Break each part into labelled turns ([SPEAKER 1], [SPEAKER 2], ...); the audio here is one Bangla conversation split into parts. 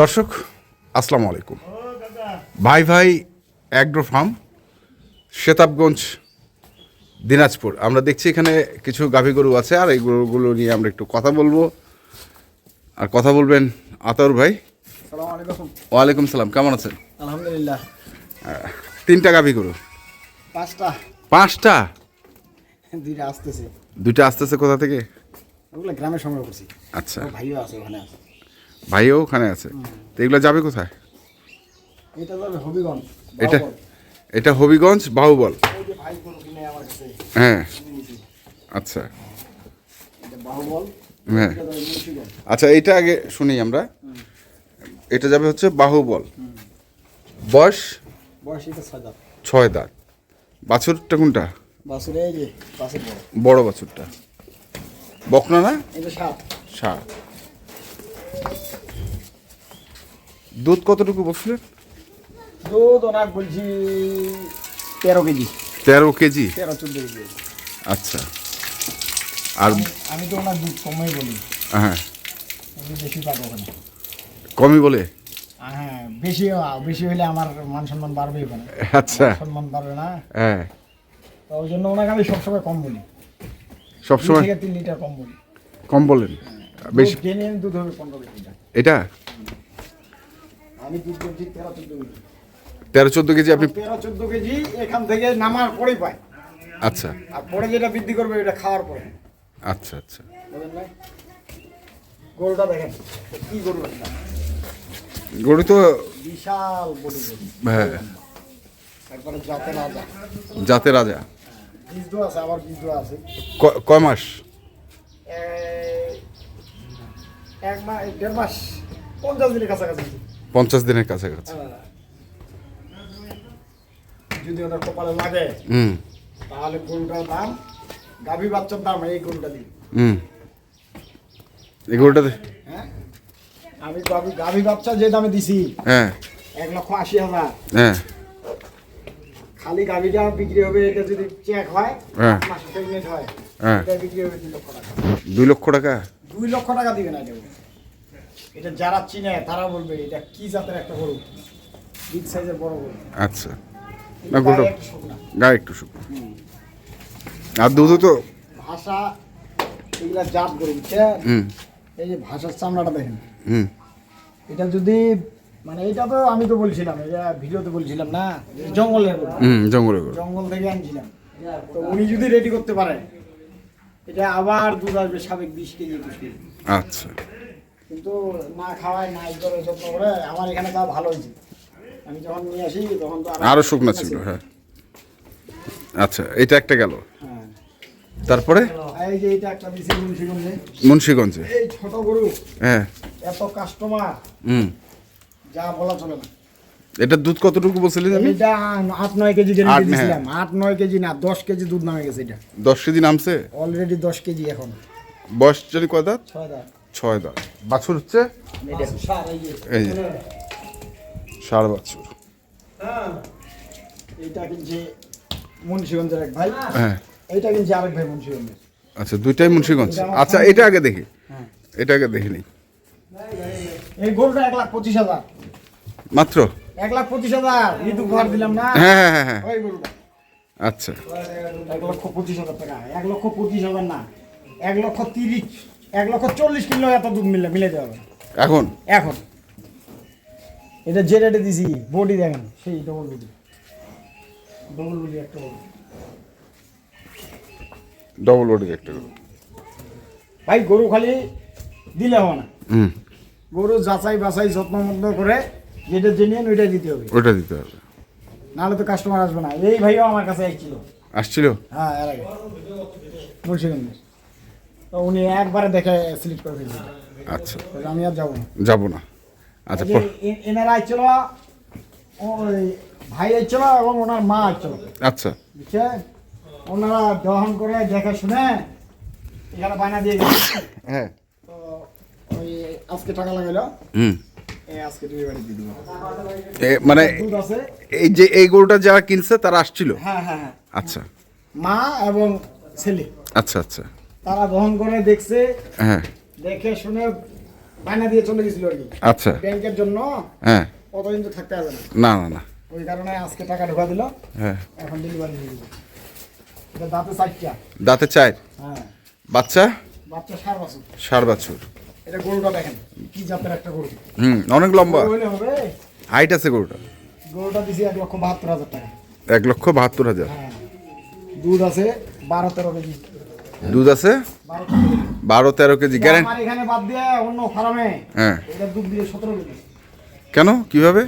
[SPEAKER 1] দর্শক আসসালামু আলাইকুম। ভাই ভাই অ্যাগ্রো ফার্ম শেতাবগঞ্জ দিনাজপুর। আমরা দেখছি এখানে কিছু গাভী গরু আছে আর এই গরুগুলো নিয়ে আমরা একটু কথা বলব। আর কথা বলবেন আতর ভাই। ওয়ালাইকুম সালাম কেমন আছেন?
[SPEAKER 2] আলহামদুলিল্লাহ।
[SPEAKER 1] তিনটা গাভী গরু?
[SPEAKER 2] পাঁচটা।
[SPEAKER 1] পাঁচটা?
[SPEAKER 2] দুইটা আসতেছে।
[SPEAKER 1] দুইটা আসতেছে কোথা থেকে?
[SPEAKER 2] ওগুলো গ্রামে সংগ্রহ করছি।
[SPEAKER 1] আচ্ছা।
[SPEAKER 2] ভাইও আছে ওখানে আছে।
[SPEAKER 1] ভাইও ওখানে আছে। তো এগুলো যাবে কোথায়?
[SPEAKER 2] এটা যাবে হবিগঞ্জ
[SPEAKER 1] এটা এটা হবিগঞ্জ বাহুবল? হ্যাঁ। আচ্ছা। হ্যাঁ।
[SPEAKER 2] এটা
[SPEAKER 1] আচ্ছা এইটা আগে শুনি আমরা। এটা যাবে হচ্ছে বাহুবল। বয়স?
[SPEAKER 2] ছয় দাঁত।
[SPEAKER 1] বাছুরটা কোনটা?
[SPEAKER 2] বড়।
[SPEAKER 1] বাছুরটা। বকনা না?
[SPEAKER 2] এটা সাত।
[SPEAKER 1] সার দুধ কতটুকু বলছিলেন?
[SPEAKER 2] দুধ ওনার বলছি তেরো কেজি।
[SPEAKER 1] তেরো কেজি?
[SPEAKER 2] তেরো চোদ্দ কেজি।
[SPEAKER 1] আচ্ছা। আর
[SPEAKER 2] আমি তো ওনার দুধ কমই বলি।
[SPEAKER 1] হ্যাঁ।
[SPEAKER 2] বেশি পাবো ওখানে।
[SPEAKER 1] কমই বলে?
[SPEAKER 2] হ্যাঁ বেশি বেশি হলে আমার মান সম্মান বাড়বেই ওখানে।
[SPEAKER 1] আচ্ছা।
[SPEAKER 2] সম্মান বাড়বে না।
[SPEAKER 1] হ্যাঁ।
[SPEAKER 2] তো ওই জন্য ওনাকে আমি সবসময় কম বলি।
[SPEAKER 1] সবসময়
[SPEAKER 2] তিন লিটার কম বলি।
[SPEAKER 1] কম বলেন। বেশি।
[SPEAKER 2] দুধ হবে পনেরো লিটার
[SPEAKER 1] এটা?
[SPEAKER 2] আমি দুধ কেজি।
[SPEAKER 1] তেরো চোদ্দ কেজি আপনি
[SPEAKER 2] তেরো চোদ্দ কেজি এখান থেকে নামার পরেই পায়
[SPEAKER 1] আচ্ছা।
[SPEAKER 2] আর পরে যেটা বৃদ্ধি করবে এটা খাওয়ার পরে।
[SPEAKER 1] আচ্ছা আচ্ছা।
[SPEAKER 2] গরুটা দেখেন কি গরু
[SPEAKER 1] গরু তো
[SPEAKER 2] বিশাল বড়
[SPEAKER 1] হ্যাঁ।
[SPEAKER 2] একবারে জাতে রাজা।
[SPEAKER 1] জাতে রাজা।
[SPEAKER 2] বীজ আছে আবার বীজ আছে।
[SPEAKER 1] কয় মাস
[SPEAKER 2] এই এক মাস দেড় মাস পঞ্চাশ দিনের কাছাকাছি।
[SPEAKER 1] পঞ্চাশ দিনের কাছাকাছি।
[SPEAKER 2] হ্যাঁ। যদি ওনার কপালে লাগে
[SPEAKER 1] হুম।
[SPEAKER 2] তাহলে গরুটার দাম গাভী বাচ্চার দাম এই গরুটা দিন।
[SPEAKER 1] হুম। এই গরুটাতে
[SPEAKER 2] হ্যাঁ? আমি গাভী গাভী বাচ্চা যে দামে দিছি
[SPEAKER 1] হ্যাঁ।
[SPEAKER 2] এক লক্ষ আশি হাজার।
[SPEAKER 1] হ্যাঁ।
[SPEAKER 2] খালি গাভীটা বিক্রি হবে এটা যদি চেক হয়
[SPEAKER 1] হ্যাঁ।
[SPEAKER 2] মাস হয়
[SPEAKER 1] হ্যাঁ।
[SPEAKER 2] বিক্রি হবে দুই লক্ষ টাকা।
[SPEAKER 1] দুই লক্ষ টাকা?
[SPEAKER 2] দুই লক্ষ টাকা দিবে না এটা এটা যারা চিনে তারা বলবে এটা কি জাতের একটা গরু? বিগ সাইজের বড় গরু।
[SPEAKER 1] আচ্ছা। না গরুটা
[SPEAKER 2] গায়ে একটু শুকনা।
[SPEAKER 1] আর দুধও তো
[SPEAKER 2] ভাষা এগুলা জাত গরু
[SPEAKER 1] হুম।
[SPEAKER 2] এই যে ভাষার চামড়াটা দেখেন।
[SPEAKER 1] হুম।
[SPEAKER 2] এটা যদি মানে এটা তো আমি তো বলছিলাম এটা ভিডিওতে বলছিলাম না জঙ্গলের গরু।
[SPEAKER 1] হুম জঙ্গলে গরু।
[SPEAKER 2] জঙ্গল থেকে আনছিলাম। তো উনি যদি রেডি করতে পারে এটা আবার দুধ আসবে সাবেক বিশ কেজি একুশ কেজি।
[SPEAKER 1] আচ্ছা।
[SPEAKER 2] কিন্তু না খাওয়ায় না ই করে যত্ন করে আমার এখানে তা ভালো হয়েছে। আমি যখন নিয়ে আসি তখন তো
[SPEAKER 1] আরও শুকনা ছিল হ্যাঁ। আচ্ছা এটা একটা গেল।
[SPEAKER 2] হ্যাঁ।
[SPEAKER 1] তারপরে?
[SPEAKER 2] এই যে এটা একটা দিছি মুন্সিগঞ্জে।
[SPEAKER 1] মুন্সিগঞ্জে।
[SPEAKER 2] এই ছোট গরু
[SPEAKER 1] হ্যাঁ।
[SPEAKER 2] এত কাস্টমার
[SPEAKER 1] হুম।
[SPEAKER 2] যা বলা চলে না।
[SPEAKER 1] এটা দুধ কতটুকু বলছিলেন আপনি?
[SPEAKER 2] এটা আট নয় কেজি
[SPEAKER 1] আট,
[SPEAKER 2] গ্যারেন্টি
[SPEAKER 1] হ্যাঁ।
[SPEAKER 2] দিয়েছিলাম আট নয় কেজি না দশ কেজি দুধ নামে গেছে এটা।
[SPEAKER 1] দশ কেজি নামছে?
[SPEAKER 2] অলরেডি দশ কেজি এখন।
[SPEAKER 1] বয়স জানি কয় দাঁত?
[SPEAKER 2] ছয় দাঁত।
[SPEAKER 1] ছয় দাঁত। বাছুর হচ্ছে?
[SPEAKER 2] সার এই যে।
[SPEAKER 1] ষাড় বাছুর।
[SPEAKER 2] এইটা কিনছে মুন্সিগঞ্জের এক ভাই।
[SPEAKER 1] হ্যাঁ।
[SPEAKER 2] এইটা কিনছে আরেক ভাই মুন্সিগঞ্জের।
[SPEAKER 1] আচ্ছা দুইটাই মুন্সিগঞ্জ। আচ্ছা এটা আগে দেখি।
[SPEAKER 2] হ্যাঁ।
[SPEAKER 1] এটা আগে দেখি নি।
[SPEAKER 2] এই গরুটা এক লাখ পঁচিশ হাজার।
[SPEAKER 1] মাত্র?
[SPEAKER 2] এক লাখ পঁচিশ হাজার। ঈদ উপহার দিলাম না।
[SPEAKER 1] হ্যাঁ হ্যাঁ হ্যাঁ হ্যাঁ।
[SPEAKER 2] ওই গরুটা।
[SPEAKER 1] আচ্ছা।
[SPEAKER 2] এক লক্ষ পঁচিশ হাজার টাকা। এক লক্ষ পঁচিশ হাজার না। এক লক্ষ তিরিশ এক লক্ষ চল্লিশ কিলো এত দুধ মিলে মিলে দেওয়া
[SPEAKER 1] এখন?
[SPEAKER 2] এখন। এটা যে রেটে দিছি বডি দেখেন সেই ডবল বডি ডবল বডি একটা বডি
[SPEAKER 1] ডবল বডির একটা গরু।
[SPEAKER 2] ভাই গরু খালি দিলে হবে না।
[SPEAKER 1] হুম।
[SPEAKER 2] গরু যাচাই বাছাই যত্ন মত্ন করে যেটা জেনে ওইটাই দিতে হবে।
[SPEAKER 1] ওটা দিতে হবে।
[SPEAKER 2] নাহলে তো কাস্টমার আসবে না। এই ভাইও আমার কাছে এসেছিল
[SPEAKER 1] আসছিল?
[SPEAKER 2] হ্যাঁ এর আগে। মুন্সিগঞ্জ তো উনি একবারে দেখে সিলেক্ট করে ফেলছিল
[SPEAKER 1] আচ্ছা।
[SPEAKER 2] আমি আর যাব না।
[SPEAKER 1] যাব না। আচ্ছা
[SPEAKER 2] এ- এনারা আসছিল ওই ভাই আসছিল এবং ওনার মা আসছিল।
[SPEAKER 1] আচ্ছা।
[SPEAKER 2] বুঝছে? ওনারা দহন করে দেখে শুনে এখানে বায়না দিয়ে গেছে
[SPEAKER 1] হ্যাঁ।
[SPEAKER 2] তো ওই আজকে টাকা লাগাইলো।
[SPEAKER 1] হুম। মানে এই যে এই গরুটা যারা কিনছে তারা আসছিল?
[SPEAKER 2] হ্যাঁ হ্যাঁ হ্যাঁ।
[SPEAKER 1] আচ্ছা।
[SPEAKER 2] মা এবং ছেলে।
[SPEAKER 1] আচ্ছা আচ্ছা।
[SPEAKER 2] তারা দহন করে দেখছে।
[SPEAKER 1] হ্যাঁ।
[SPEAKER 2] দেখে শুনে বায়না দিয়ে চলে গেছিল আর কি।
[SPEAKER 1] আচ্ছা।
[SPEAKER 2] ব্যাংকের জন্য
[SPEAKER 1] হ্যাঁ।
[SPEAKER 2] কতদিন তো থাকতে হবে না।
[SPEAKER 1] না না
[SPEAKER 2] ওই কারণে আজকে টাকা ঢোকা দিল।
[SPEAKER 1] হ্যাঁ।
[SPEAKER 2] এখন ডেলিভারি দিয়ে দিল। দাঁতে চারটা।
[SPEAKER 1] দাঁতে চার?
[SPEAKER 2] হ্যাঁ।
[SPEAKER 1] বাচ্চা?
[SPEAKER 2] বাচ্চা সার বাছুর।
[SPEAKER 1] ষাট বাছুর।
[SPEAKER 2] এটা গরুটা দেখেন কি জাতের একটা গরু।
[SPEAKER 1] হুম অনেক লম্বা।
[SPEAKER 2] হবে
[SPEAKER 1] হাইট আছে গরুটা?
[SPEAKER 2] গরুটা দিছি এক লক্ষ বাহাত্তর হাজার টাকা।
[SPEAKER 1] এক লক্ষ বাহাত্তর হাজার।
[SPEAKER 2] হ্যাঁ। দুধ আছে বারো তেরো কেজি।
[SPEAKER 1] দুধ আছে?
[SPEAKER 2] বারো তেরো কেজি।
[SPEAKER 1] গ্যারেন্টি
[SPEAKER 2] এখানে বাদ দিয়ে অন্য ফার্মে
[SPEAKER 1] হ্যাঁ।
[SPEAKER 2] এটা দুধ দিয়ে সতেরো কেজি।
[SPEAKER 1] কেন? কীভাবে?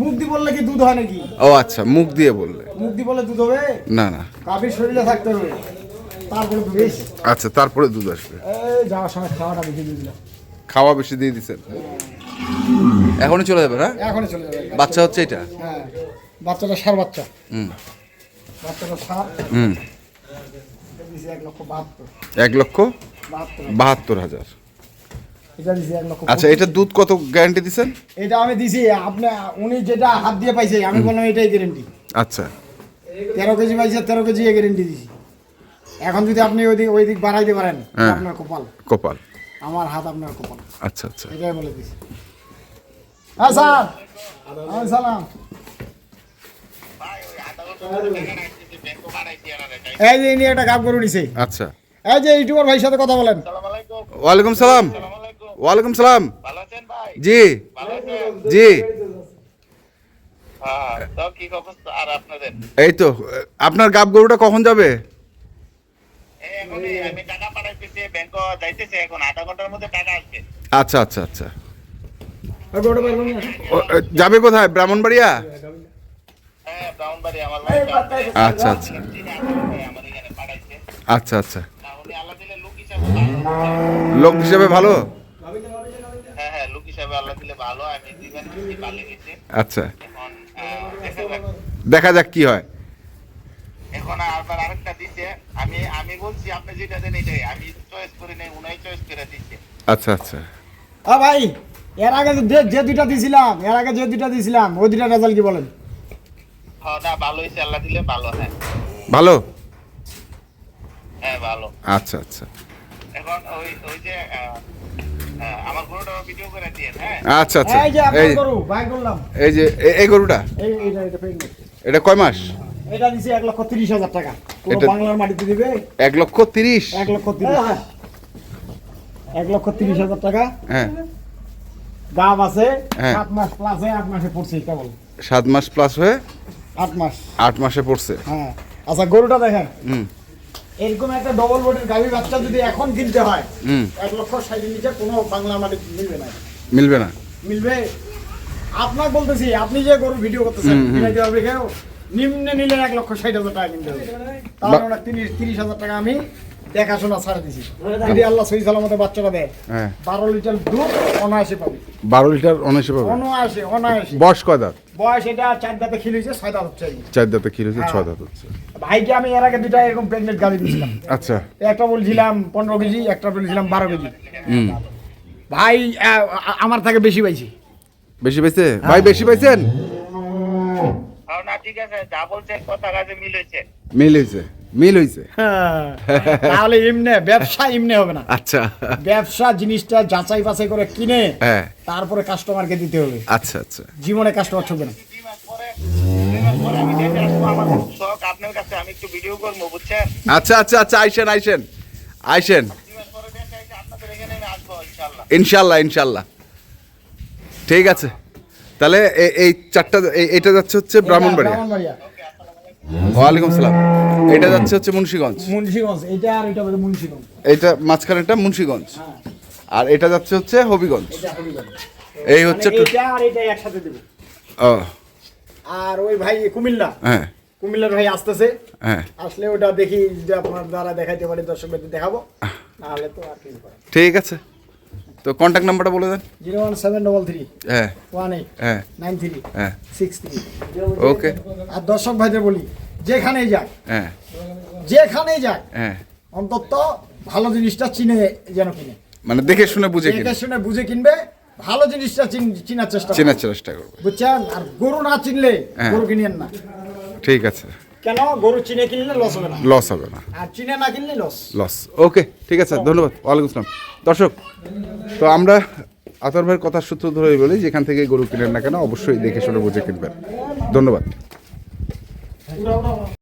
[SPEAKER 2] মুখ দিয়ে বললে কি দুধ হয় নাকি?
[SPEAKER 1] ও আচ্ছা মুখ দিয়ে বললে।
[SPEAKER 2] মুখ দি বললে দুধ হবে?
[SPEAKER 1] না না।
[SPEAKER 2] গাভীর শরীরে থাকতে হবে।
[SPEAKER 1] আচ্ছা তারপরে দুধ আসবে।
[SPEAKER 2] এই যাওয়ার সময় খাওয়াটা বেশি দিয়ে দিলাম।
[SPEAKER 1] খাওয়া বেশি দিয়ে দিচ্ছেন এখনই চলে যাবে না
[SPEAKER 2] এখনই চলে যাবে
[SPEAKER 1] বাচ্চা হচ্ছে এটা?
[SPEAKER 2] হ্যাঁ বাচ্চাটা সার বাচ্চা।
[SPEAKER 1] হুম।
[SPEAKER 2] বাচ্চাটা সার।
[SPEAKER 1] হুম।
[SPEAKER 2] এক লক্ষ বাহাত্তর।
[SPEAKER 1] হাজার।
[SPEAKER 2] এটা দিছি এক লক্ষ
[SPEAKER 1] আচ্ছা এটা দুধ কত গ্যারান্টি দিচ্ছেন
[SPEAKER 2] এটা আমি দিছি আপনি উনি যেটা হাত দিয়ে পাইছে আমি বললাম এটাই গ্যারেন্টি
[SPEAKER 1] আচ্ছা।
[SPEAKER 2] তেরো কেজি পাইছে তেরো কেজি গ্যারেন্টি দিছি। এখন যদি আপনি ওই দিক ওই দিক বাড়াইতে পারেন
[SPEAKER 1] হ্যাঁ।
[SPEAKER 2] আপনার কপাল।
[SPEAKER 1] কপাল।
[SPEAKER 2] আমার হাত আপনার কপাল।
[SPEAKER 1] আচ্ছা আচ্ছা।
[SPEAKER 2] এটাই বলে দিছি। হ্যাঁ স্যার। হ্যাঁ সালাম। এই যে ইনি একটা কাপ করে নিছে।
[SPEAKER 1] আচ্ছা।
[SPEAKER 2] এই যে ইউটিউবার ভাইয়ের সাথে কথা বলেন।
[SPEAKER 1] ওয়ালাইকুম সালাম। ওয়ালাইকুম সালাম।
[SPEAKER 3] ভালো আছেন ভাই
[SPEAKER 1] জি। জি।
[SPEAKER 3] হ্যাঁ তো কি অবস্থা? আর আপনাদের?
[SPEAKER 1] এই তো আপনার গাব গরুটা কখন যাবে?
[SPEAKER 3] আমি টাকা পাঠাইতেছি ব্যাংক যাইতেছে এখন আধা ঘণ্টার মধ্যে টাকা আসবে।
[SPEAKER 1] আচ্ছা আচ্ছা আচ্ছা। যাবে কোথায়? ব্রাহ্মণবাড়িয়া?
[SPEAKER 3] হ্যাঁ
[SPEAKER 1] আচ্ছা আচ্ছা। আচ্ছা আচ্ছা।
[SPEAKER 3] উনি আল্লাহ দিলে লোক হিসাবে ভালো।
[SPEAKER 1] লোক হিসেবে ভালো?
[SPEAKER 3] হ্যাঁ হ্যাঁ লোক হিসাবে আল্লাহ দিলে ভালো। আমি দিবেন
[SPEAKER 1] আচ্ছা।
[SPEAKER 3] দেখা যাক।
[SPEAKER 1] দেখা যাক কি হয়।
[SPEAKER 3] এখন আবার আরেকটা দিছে। আমি আমি বলছি আপনি যেটা দেন এটাই। আমি চয়েস করি নাই উনাই চয়েস করে দিচ্ছে।
[SPEAKER 1] আচ্ছা আচ্ছা।
[SPEAKER 2] আ ভাই এর আগে যে যে দুইটা দিছিলাম এর আগে যে দুইটা দিছিলাম ওই দুইটা রেজাল্ট কি বলেন?
[SPEAKER 3] হ্যাঁ না ভালো হয়েছে আল্লাহ দিলে ভালো হ্যাঁ।
[SPEAKER 1] ভালো?
[SPEAKER 3] হ্যাঁ ভালো।
[SPEAKER 1] আচ্ছা আচ্ছা।
[SPEAKER 3] এখন ওই ওই যে আহ, আহ, আমার গরুটা ভিডিও করে দিয়ে হ্যাঁ।
[SPEAKER 1] আচ্ছা আচ্ছা।
[SPEAKER 2] এই যে আপনার
[SPEAKER 1] এই
[SPEAKER 2] গরু ভাই করলাম
[SPEAKER 1] এই যে এই গরুটা?
[SPEAKER 2] এই এইটা এটা
[SPEAKER 1] এটা কয় মাস?
[SPEAKER 2] এটা দিছি এক লক্ষ তিরিশ হাজার টাকা।
[SPEAKER 1] এটা-
[SPEAKER 2] বাংলার মাটিতে দিবে?
[SPEAKER 1] এক লক্ষ তিরিশ।
[SPEAKER 2] এক লক্ষ তিরিশ এক লক্ষ তিরিশ হাজার টাকা।
[SPEAKER 1] হ্যাঁ।
[SPEAKER 2] দাম আছে
[SPEAKER 1] হ্যাঁ।
[SPEAKER 2] সাত মাস প্লাস আট মাসে পড়ছে কেবল।
[SPEAKER 1] সাত মাস প্লাস হয়ে
[SPEAKER 2] আট মাস।
[SPEAKER 1] আট মাসে পড়ছে।
[SPEAKER 2] হ্যাঁ। আচ্ছা গরুটা দেখেন।
[SPEAKER 1] হুম।
[SPEAKER 2] এরকম একটা ডবল বডির গাভী বাচ্চা যদি এখন কিনতে হয় এক লক্ষ ষাটের নিচে কোনো বাংলা মাটি মিলবে না।
[SPEAKER 1] মিলবে না।
[SPEAKER 2] মিলবে? আপনার বলতেছি আপনি যে গরু ভিডিও করতেছেন হবে কেউ? নিম্নে নিলে এক লক্ষ ষাট হাজার টাকা কিনতে হবে। তাহলে ওরা তিরিশ তিরিশ হাজার টাকা আমি দেখাশোনা ছাড়ে দিছি। যদি আল্লাহ সহি সালামতে বাচ্চাটা দেয়
[SPEAKER 1] হ্যাঁ।
[SPEAKER 2] বারো লিটার দুধ অনায়াসে পাবে।
[SPEAKER 1] বারো লিটার অনায়াসে পাবে?
[SPEAKER 2] অনায়াসে অনায়াসে।
[SPEAKER 1] বয়স কয় দাঁত?
[SPEAKER 2] বয়স এটা চার দাঁতে খিলেছে ছয় দাঁত হচ্ছে।
[SPEAKER 1] চার দাঁতে কি হয়েছে
[SPEAKER 2] হ্যাঁ।
[SPEAKER 1] ছয় দাঁত হচ্ছে।
[SPEAKER 2] ভাইকে আমি এর আগে দুটা এরকম প্রেগনেন্ট গাড়ি দিয়েছিলাম।
[SPEAKER 1] আচ্ছা।
[SPEAKER 2] একটা বলছিলাম পনেরো কেজি একটা বলছিলাম বারো কেজি।
[SPEAKER 1] হুম।
[SPEAKER 2] ভাই আমার থেকে বেশি পাইছি।
[SPEAKER 1] বেশি পাইছে? ভাই বেশি পাইছেন?
[SPEAKER 3] হ্যাঁ ঠিক আছে যা বলছেন কথা কাজে মিল হয়েছে
[SPEAKER 1] মিল হয়েছে মিল হয়েছে
[SPEAKER 2] তাহলে এমনে ব্যবসা এমনি হবে না।
[SPEAKER 1] আচ্ছা।
[SPEAKER 2] ব্যবসা জিনিসটা যাচাই বাছাই করে কিনে
[SPEAKER 1] হ্যাঁ।
[SPEAKER 2] তারপরে কাস্টমারকে দিতে হবে।
[SPEAKER 1] আচ্ছা আচ্ছা।
[SPEAKER 2] জীবনে কাস্টমার ঠকবে না।
[SPEAKER 1] আচ্ছা আচ্ছা আচ্ছা আইসেন আইসেন আইসেন।
[SPEAKER 3] ইনশাল্লাহ
[SPEAKER 1] ইনশাল্লাহ ঠিক আছে। তাহলে এই চারটা এটা যাচ্ছে হচ্ছে ব্রাহ্মণবাড়িয়া। ওয়ালাইকুম সালাম। এটা যাচ্ছে হচ্ছে মুন্সিগঞ্জ।
[SPEAKER 2] মুন্সিগঞ্জ এটা আর এটা মুন্সিগঞ্জ।
[SPEAKER 1] এটা মাঝখানেটা মুন্সিগঞ্জ।
[SPEAKER 2] হ্যাঁ।
[SPEAKER 1] আর এটা যাচ্ছে হচ্ছে হবিগঞ্জ। এই হচ্ছে
[SPEAKER 2] মানে এটা আর এটা একসাথে দেবো।
[SPEAKER 1] ও।
[SPEAKER 2] আর ওই ভাই কুমিল্লা।
[SPEAKER 1] হ্যাঁ।
[SPEAKER 2] কুমিল্লার ভাই আসতেছে।
[SPEAKER 1] হ্যাঁ।
[SPEAKER 2] আসলে ওটা দেখি যে আপনার দ্বারা দেখাইতে পারি দর্শকদের দেখাবো। নাহলে তো আর কিছু
[SPEAKER 1] ঠিক আছে। তো কন্ট্যাক্ট নাম্বারটা বলে দেন।
[SPEAKER 2] Zero one seven double three.
[SPEAKER 1] হ্যাঁ।
[SPEAKER 2] One eight.
[SPEAKER 1] হ্যাঁ।
[SPEAKER 2] Nine three.
[SPEAKER 1] হ্যাঁ।
[SPEAKER 2] Six three.
[SPEAKER 1] ওকে।
[SPEAKER 2] আর দর্শক ভাইদের বলি যেখানেই যাক।
[SPEAKER 1] হ্যাঁ।
[SPEAKER 2] যেখানেই যাক
[SPEAKER 1] হ্যাঁ।
[SPEAKER 2] অন্তত ভালো জিনিসটা চিনে যেন কিনে।
[SPEAKER 1] মানে দেখে শুনে বুঝে
[SPEAKER 2] দেখে শুনে বুঝে কিনবে ভালো জিনিসটা চিন- চিনার চেষ্টা।
[SPEAKER 1] চেনার চেষ্টা করবে।
[SPEAKER 2] বুঝছেন? আর গরু না চিনলে
[SPEAKER 1] হ্যাঁ।
[SPEAKER 2] গরু কিনেন না।
[SPEAKER 1] ঠিক আছে।
[SPEAKER 2] কেন? গরু চিনে কিনলে লস হবে না।
[SPEAKER 1] লস হবে না।
[SPEAKER 2] আর চিনে না কিনলে লস
[SPEAKER 1] লস ওকে ঠিক আছে ধন্যবাদ। ওয়ালাইকুম আসসালাম। দর্শক তো আমরা আতর ভাইয়ের কথার সূত্র ধরে বলি যেখান থেকে গরু কিনেন না কেন অবশ্যই দেখে শুনে বুঝে কিনবেন। ধন্যবাদ।